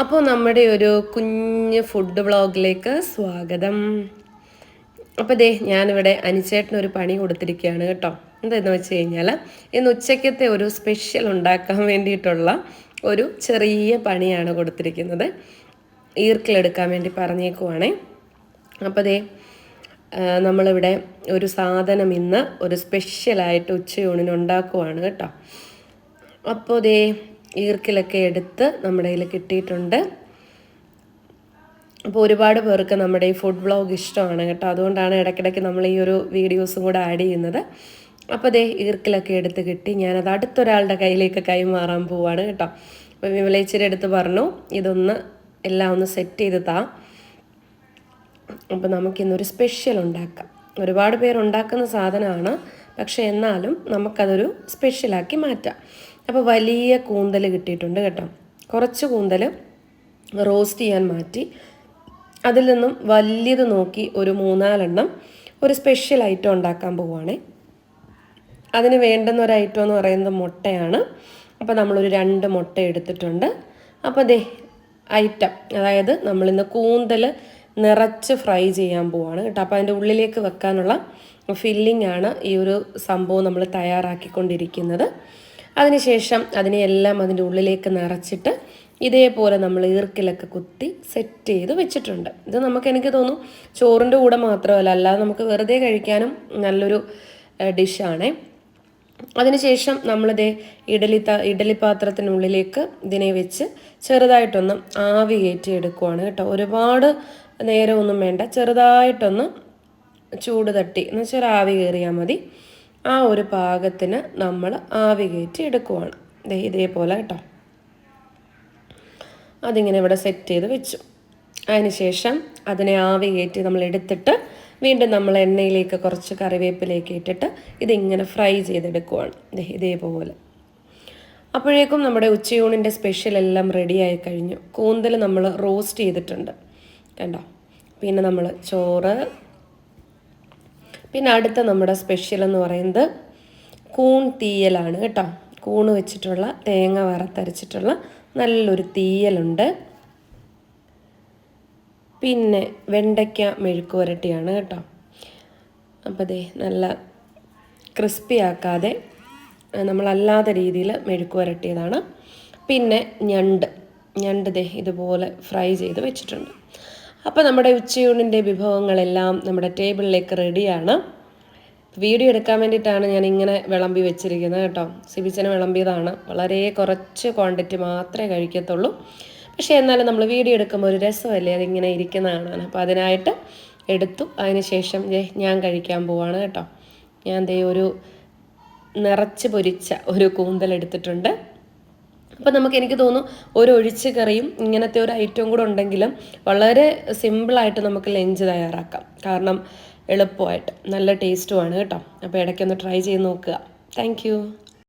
അപ്പോൾ നമ്മുടെ ഒരു കുഞ്ഞ് ഫുഡ് വ്ളോഗിലേക്ക് സ്വാഗതം. അപ്പോൾ ദേ ഞാനിവിടെ അനുചേട്ടനൊരു പണി കൊടുത്തിരിക്കുകയാണ് കേട്ടോ. എന്താന്ന് വെച്ച് കഴിഞ്ഞാൽ ഇന്ന് ഉച്ചയ്ക്കത്തെ ഒരു സ്പെഷ്യൽ ഉണ്ടാക്കാൻ വേണ്ടിയിട്ടുള്ള ഒരു ചെറിയ പണിയാണ് കൊടുത്തിരിക്കുന്നത്. ഈർക്കിലെടുക്കാൻ വേണ്ടി പറഞ്ഞേക്കുവാണേ. അപ്പോൾ ദേ നമ്മളിവിടെ ഒരു സാധനം ഇന്ന് ഒരു സ്പെഷ്യലായിട്ട് ഉച്ചയൂണിന് ഉണ്ടാക്കുവാണ് കേട്ടോ. അപ്പോൾ ദേ ഈർക്കിലൊക്കെ എടുത്ത് നമ്മുടെ കയ്യിൽ കിട്ടിയിട്ടുണ്ട്. അപ്പോൾ ഒരുപാട് പേർക്ക് നമ്മുടെ ഈ ഫുഡ് ബ്ലോഗ് ഇഷ്ടമാണ് കേട്ടോ. അതുകൊണ്ടാണ് ഇടയ്ക്കിടയ്ക്ക് നമ്മൾ ഈ ഒരു വീഡിയോസും കൂടെ ആഡ് ചെയ്യുന്നത്. അപ്പോൾ ദേ ഈർക്കിലൊക്കെ എടുത്ത് കിട്ടി. ഞാനത് അടുത്തൊരാളുടെ കയ്യിലേക്ക് കൈമാറാൻ പോവാണ് കേട്ടോ. അപ്പോൾ വിമലേച്ചിയുടെ എടുത്ത് പറഞ്ഞു ഇതൊന്ന് എല്ലാം ഒന്ന് സെറ്റ് ചെയ്ത് താ. അപ്പോൾ നമുക്കിന്നൊരു സ്പെഷ്യൽ ഉണ്ടാക്കാം. ഒരുപാട് പേർ ഉണ്ടാക്കുന്ന സാധനമാണ്. പക്ഷേ എന്നാലും നമുക്കതൊരു സ്പെഷ്യലാക്കി മാറ്റാം. അപ്പോൾ വലിയ കൂന്തൽ കിട്ടിയിട്ടുണ്ട് കേട്ടോ. കുറച്ച് കൂന്തൽ റോസ്റ്റ് ചെയ്യാൻ മാറ്റി അതിൽ നിന്നും വലിയത് നോക്കി ഒരു മൂന്നാലെണ്ണം ഒരു സ്പെഷ്യൽ ഐറ്റം ഉണ്ടാക്കാൻ പോവുകയാണേ അതിന് വേണ്ടുന്ന ഒരു ഐറ്റം എന്ന് പറയുന്നത് മുട്ടയാണ്. അപ്പോൾ നമ്മളൊരു രണ്ട് മുട്ട എടുത്തിട്ടുണ്ട്. അപ്പോൾ ദേ ഐറ്റം അതായത് നമ്മളിന്ന് കൂന്തൽ നിറച്ച് ഫ്രൈ ചെയ്യാൻ പോവാണ് കേട്ടോ. അപ്പോൾ അതിന്റെ ഉള്ളിലേക്ക് വെക്കാനുള്ള ഫില്ലിംഗ് ആണ് ഈ ഒരു സംഭവം നമ്മൾ തയ്യാറാക്കിക്കൊണ്ടിരിക്കുന്നത്. അതിനുശേഷം അതിനെയെല്ലാം അതിന്റെ ഉള്ളിലേക്ക് നിറച്ചിട്ട് ഇതേപോലെ നമ്മൾ ഈർക്കിലൊക്കെ കുത്തി സെറ്റ് ചെയ്ത് വെച്ചിട്ടുണ്ട്. ഇത് നമുക്ക് എനിക്ക് തോന്നും ചോറിന്റെ കൂടെ മാത്രമല്ല അല്ലാതെ നമുക്ക് വെറുതെ കഴിക്കാനും നല്ലൊരു ഡിഷാണേ അതിനുശേഷം നമ്മളിതേ ഇഡലി ത ഇഡലി പാത്രത്തിനുള്ളിലേക്ക് ഇതിനെ വെച്ച് ചെറുതായിട്ടൊന്ന് ആവി കയറ്റി എടുക്കുവാണ് കേട്ടോ. ഒരുപാട് നേരമൊന്നും വേണ്ട ചെറുതായിട്ടൊന്ന് ചൂട് തട്ടി എന്ന് വെച്ചാൽ ആവി കയറിയാൽ മതി. ആ ഒരു പാകത്തിന് നമ്മൾ ആവി കയറ്റി എടുക്കുവാണ്. ഇതേപോലെ കേട്ടോ. അതിങ്ങനെ ഇവിടെ സെറ്റ് ചെയ്ത് വെച്ചു. അതിനുശേഷം അതിനെ ആവി കയറ്റി നമ്മൾ എടുത്തിട്ട് വീണ്ടും നമ്മൾ എണ്ണയിലേക്ക് കുറച്ച് കറിവേപ്പിലേക്ക് ഇട്ടിട്ട് ഇതിങ്ങനെ ഫ്രൈ ചെയ്തെടുക്കുവാണ്. ഇതേപോലെ. അപ്പോഴേക്കും നമ്മുടെ ഉച്ചയൂണിന്റെ സ്പെഷ്യൽ എല്ലാം റെഡിയായി കഴിഞ്ഞു. കൂന്തൽ നമ്മൾ റോസ്റ്റ് ചെയ്തിട്ടുണ്ട്. കണ്ടോ? പിന്നെ നമ്മൾ ചോറ് പിന്നെ അടുത്ത നമ്മുടെ സ്പെഷ്യൽ എന്ന് പറയുന്നത് കൂൺ തീയലാണ് കേട്ടോ. കൂണ് വെച്ചിട്ടുള്ള തേങ്ങ വറുത്തരച്ചിട്ടുള്ള നല്ലൊരു തീയലുണ്ട്. പിന്നെ വെണ്ടയ്ക്ക മെഴുക്ക് പുരട്ടിയാണ് കേട്ടോ. അപ്പോൾ ദേ നല്ല ക്രിസ്പി ആക്കാതെ നമ്മളല്ലാത്ത രീതിയിൽ മെഴുക്ക് പുരട്ടിയതാണ് പിന്നെ ഞണ്ട് ഞണ്ട് ദേ ഇതുപോലെ ഫ്രൈ ചെയ്ത് വെച്ചിട്ടുണ്ട്. അപ്പോൾ നമ്മുടെ ഉച്ചയൂണിന്റെ വിഭവങ്ങളെല്ലാം നമ്മുടെ ടേബിളിലേക്ക് റെഡിയാണ്. വീഡിയോ എടുക്കാൻ വേണ്ടിയിട്ടാണ് ഞാൻ ഇങ്ങനെ വിളമ്പി വെച്ചിരിക്കുന്നത് കേട്ടോ. സിബിച്ചന വിളമ്പിയതാണ്. വളരെ കുറച്ച് ക്വാണ്ടിറ്റി മാത്രമേ കഴിക്കത്തുള്ളൂ. പക്ഷേ എന്നാലും നമ്മൾ വീഡിയോ എടുക്കുമ്പോൾ ഒരു രസമല്ലേ? അതിങ്ങനെ ഇരിക്കുന്ന കാണാൻ അപ്പോൾ അതിനായിട്ട് എടുത്തു. അതിന് ശേഷം ദേ ഞാൻ കഴിക്കാൻ പോവാണ് കേട്ടോ. ഞാൻ ദേ ഒരു നിറച്ച് പൊരിച്ച ഒരു കൂന്തൽ എടുത്തിട്ടുണ്ട്. അപ്പം നമുക്ക് എനിക്ക് തോന്നുന്നു ഒരു ഒഴിച്ച് കറിയും ഇങ്ങനത്തെ ഒരു ഐറ്റവും കൂടെ ഉണ്ടെങ്കിലും വളരെ സിമ്പിളായിട്ട് നമുക്ക് ലഞ്ച് തയ്യാറാക്കാം. കാരണം എളുപ്പമായിട്ട്. നല്ല ടേസ്റ്റുമാണ് കേട്ടോ. അപ്പോൾ ഇടയ്ക്കൊന്ന് ട്രൈ ചെയ്ത് നോക്കുക. താങ്ക്